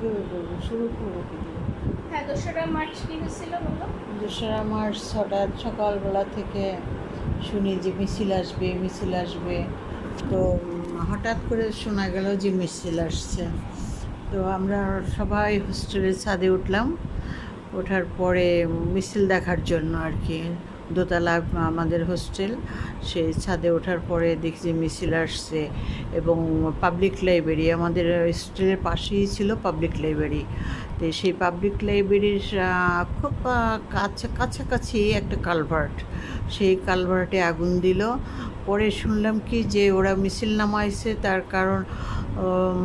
কীভাবে করব? শুরু করব কী দিয়ে? হ্যাঁ দোসরা মার্চ কি হয়েছিল বলো? দোসরা মার্চ হঠাৎ সকালবেলা থেকে শুনি যে মিছিল আসবে মিছিল আসবে। তো হঠাৎ করে শোনা গেল যে মিছিল আসছে। তো আমরা সবাই হোস্টেলের ছাদে উঠলাম। ওঠার পরে মিছিল দেখার জন্য আর কি। দোতলা আমাদের হোস্টেল। সেই ছাদে ওঠার পরে দেখি যে মিছিল আসছে এবং পাবলিক লাইব্রেরি আমাদের হোস্টেলের পাশেই ছিল পাবলিক লাইব্রেরি তো সেই পাবলিক লাইব্রেরির খুব কাছাকাছি একটা কালভার্ট সেই কালভার্টে আগুন দিল। পরে শুনলাম কি যে ওরা মিছিল নামাইছে, তার কারণ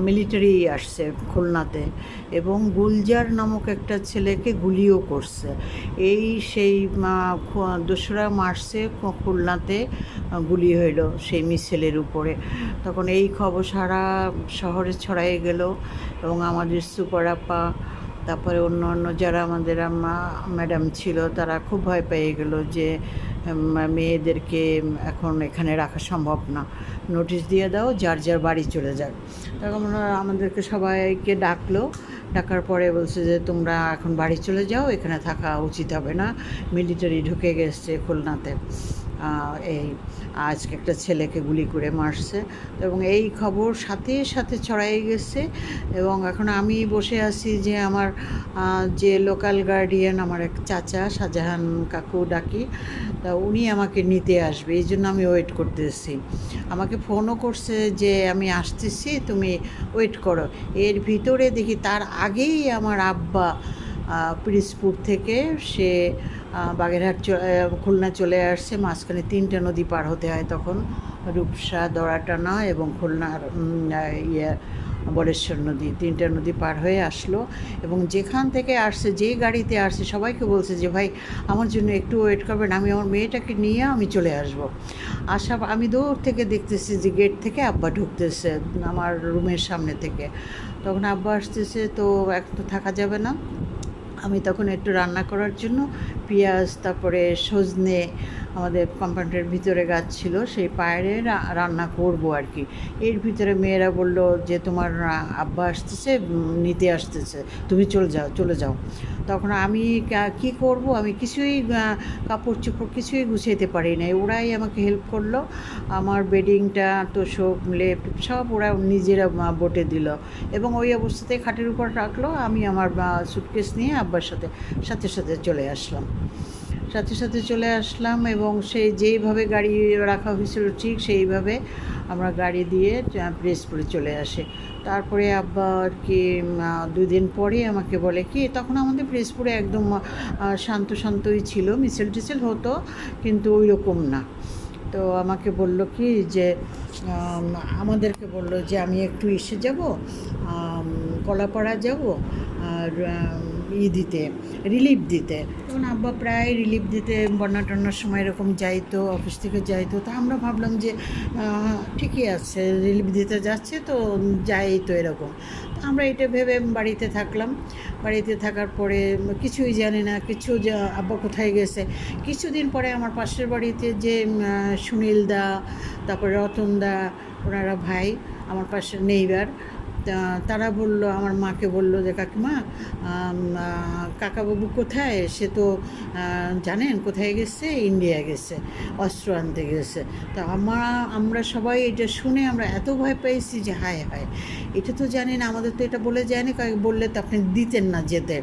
মিলিটারি আসছে খুলনাতে এবং গুলজার নামক একটা ছেলেকে গুলিও করছে। এই সেই দোসরা মার্চে খুলনাতে গুলি হইল সেই মিছিলের উপরে। তখন এই খবর সারা শহরে ছড়াই গেল এবং আমাদের সুপার আপা, তারপরে অন্য অন্য যারা আমাদের আম্মা ম্যাডাম ছিল, তারা খুব ভয় পেয়ে গেল যে মেয়েদেরকে এখন এখানে রাখা সম্ভব না। নোটিশ দিয়ে দাও, যার যার বাড়ি চলে যাক। তখন আমাদেরকে সবাইকে ডাকলো। ডাকার পরে বলছে যে, তোমরা এখন বাড়ি চলে যাও, এখানে থাকা উচিত হবে না। মিলিটারি ঢুকে গেছে খুলনাতে। এই আজকে একটা ছেলেকে গুলি করে মারছে। এবং এই খবর সাথে সাথে ছড়াই গেছে। এবং এখন আমি বসে আছি যে আমার যে লোকাল গার্ডিয়ান আমার এক চাচা শাহজাহান কাকু ডাকি তা উনি আমাকে নিতে আসবে। এই জন্য আমি ওয়েট করতেছি। আমাকে ফোনও করছে যে আমি আসতেছি তুমি ওয়েট করো। এর ভিতরে দেখি তার আগেই আমার আব্বা আহ, পিরিজপুর থেকে সে বাগেরহাট খুলনা চলে আসছে। মাঝখানে তিনটে নদী পার হতে হয় তখন। রূপসা, দড়াটানা এবং খুলনার ইয়ে বলেশ্বর নদী। তিনটা নদী পার হয়ে আসলো। এবং যেখান থেকে আসছে যে গাড়িতে আসছে, সবাইকে বলছে যে, ভাই, আমার জন্য একটু ওয়েট করবেন। আমি আমার মেয়েটাকে নিয়ে আমি চলে আসব। আসা আমি দূর থেকে দেখতেছি যে গেট থেকে আব্বা ঢুকতেছে, আমার রুমের সামনে থেকে। তখন আব্বা আসতেছে, তো এক তো থাকা যাবে না। আমি তখন একটু রান্না করার জন্য পেঁয়াজ তারপরে সজনে আমাদের কম্পাউন্ডের ভিতরে গাছ ছিল, সেই পায়েরে রান্না করব আর কি। এর ভিতরে মেয়েরা বলল যে, তোমার আব্বা আসতেছে নিতে আসতেছে। তুমি চলে যাও চলে যাও। তখন আমি কা- করব? আমি কিছুই কাপড় চোপড় কিছুই গুছাইতে পারি নাই। ওরাই আমাকে হেল্প করল। আমার বেডিংটা তো তোষক, লেপ, সব ওরা নিজেরা বটে দিল। এবং ওই অবস্থাতে খাটের উপর রাখল। আমি আমার সুটকেস নিয়ে আব্বার সাথে সাথে সাথে চলে আসলাম। সাথে সাথে চলে আসলাম এবং সেই যেইভাবে গাড়ি রাখা হয়েছিল ঠিক সেইভাবে আমরা গাড়ি দিয়ে প্রেসপুরে চলে আসে। তারপরে আব্বা আর কি উম, আহ, দুই দিন পরে আমাকে বলে কি তখন আমাদের প্রেসপুরে একদম শান্ত শান্তই ছিল মিছিল টিছিল হতো কিন্তু ওই রকম না। তো আমাকে বলল কি যে আমাদেরকে বলল যে আমি একটু এসে যাব কলাপাড়া যাব আর ই দিতে রিলিফ দিতে। তখন আব্বা প্রায় রিলিফ দিতে, বন্যা টন্যার সময় এরকম যাইতো অফিস থেকে যাইতো। তা আমরা ভাবলাম যে ঠিকই আছে রিলিফ দিতে যাচ্ছে তো যাই তো এরকম। তো আমরা এটা ভেবে বাড়িতে থাকলাম। বাড়িতে থাকার পরে কিছুই জানি না, কিছু আব্বা কোথায় গেছে। কিছুদিন পরে আমার পাশের বাড়িতে যে সুনীল দা, তারপরে রতন দা, ওনারা ভাই, আমার পাশে নেইবার তারা বলল, আমার মাকে বলল যে, কাকিমা কাকাবাবু কোথায়? সে তো জানেন কোথায় গেছে? ইন্ডিয়া গেছে, অস্ত্র আনতে গেছে। তো আমরা আমরা সবাই এটা শুনে আমরা এত ভয় পেয়েছি যে, হায় হায়। এটা তো জানেন, আমাদের তো এটা বলে যায় না বললে তো আপনি দিতেন না যেতে।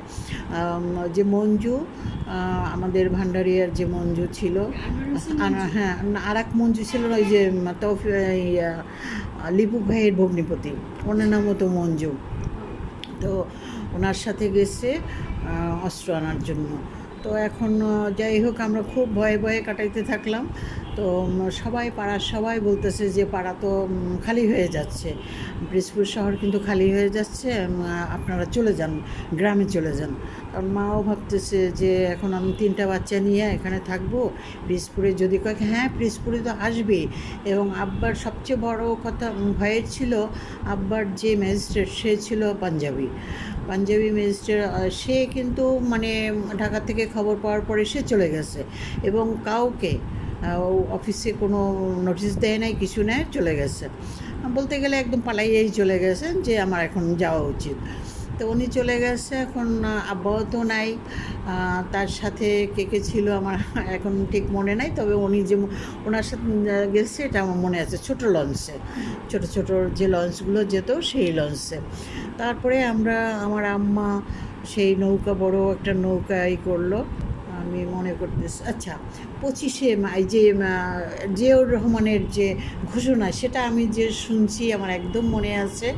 যে মঞ্জু আমাদের ভান্ডারিয়ার যে মঞ্জু ছিল হ্যাঁ আর এক মঞ্জু ছিল ওই যে তৌফি লিপু ভাইয়ের ভগ্নিপতি, ওনার নামও তো মঞ্জু। তো ওনার সাথে গেছে অস্ত্র আনার জন্য। তো এখন যাই হোক, আমরা খুব ভয়ে ভয়ে কাটাইতে থাকলাম। তো সবাই পাড়ার সবাই বলতেছে যে পাড়া তো খালি হয়ে যাচ্ছে। ব্রিজপুর শহর কিন্তু খালি হয়ে যাচ্ছে আপনারা চলে যান, গ্রামে চলে যান। কারণ মাও ভাবতেছে যে এখন আমি তিনটা বাচ্চা নিয়ে এখানে থাকব। ব্রিজপুরে যদি কয়েক হ্যাঁ ব্রিজপুরে তো আসবেই এবং আব্বার সবচেয়ে বড় কথা ভয়ের ছিল আব্বার যে ম্যাজিস্ট্রেট, সে ছিল পাঞ্জাবি। পাঞ্জাবি ম্যাজিস্ট্রেট সে কিন্তু মানে ঢাকা থেকে খবর পাওয়ার পরে সে চলে গেছে। এবং কাউকে অফিসে কোনো নোটিশ দেয় নাই কিছু নেয় চলে গেছে। বলতে গেলে একদম পালাইয়েই চলে গেছেন যে আমার এখন যাওয়া উচিত। তো উনি চলে গেছে এখন আহ, আব্বাও তো নাই। তার সাথে কে কে ছিল আমার এখন ঠিক মনে নাই তবে উনি যে ওনার সাথে গেছে এটা আমার মনে আছে ছোট লঞ্চে ছোট ছোট যে লঞ্চগুলো যেত সেই লঞ্চে তারপরে আমরা আমার আম্মা সেই নৌকা বড় একটা নৌকা ই করল। আমি মনে করতেছি আচ্ছা পঁচিশে এই যে জিয়াউর রহমানের যে ঘোষণা, সেটা আমি যে শুনছি, আমার একদম মনে আছে।